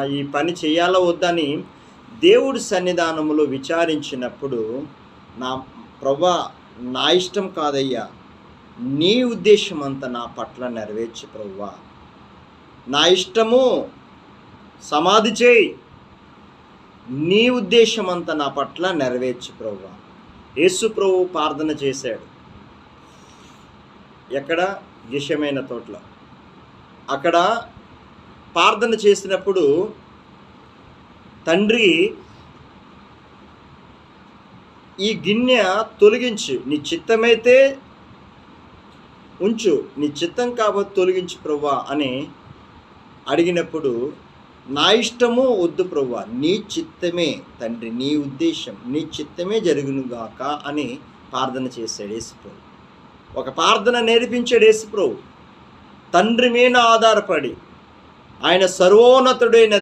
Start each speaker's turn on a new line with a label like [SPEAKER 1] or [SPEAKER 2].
[SPEAKER 1] ఈ పని చేయాలా వద్దని దేవుడి సన్నిధానములో విచారించినప్పుడు నా ప్రభా నా ఇష్టం కాదయ్యా. నీ ఉద్దేశం అంతా నా పట్ల నెరవేర్చి ప్రవ్వా నా ఇష్టము సమాధి చేయి. నీ ఉద్దేశం అంతా నా పట్ల నెరవేర్చి ప్రవ్వా యేసు ప్రభు ప్రార్థన చేశాడు. ఎక్కడ? విషమైన తోటలో. అక్కడ ప్రార్థన చేసినప్పుడు తండ్రి ఈ గిన్నె తొలగించు. నీ చిత్తమైతే ఉంచు. నీ చిత్తం కాబట్టి తొలగించు ప్రవ్వా అని అడిగినప్పుడు నా ఇష్టము వద్దు ప్రవ్వా. నీ చిత్తమే తండ్రి నీ ఉద్దేశం నీ చిత్తమే జరుగునుగాక అని ప్రార్థన చేశాడు యేసుప్రభు ఒక ప్రార్థన నేర్పించాడు యేసుప్రభు తండ్రి మీద ఆధారపడి ఆయన సర్వోన్నతుడైన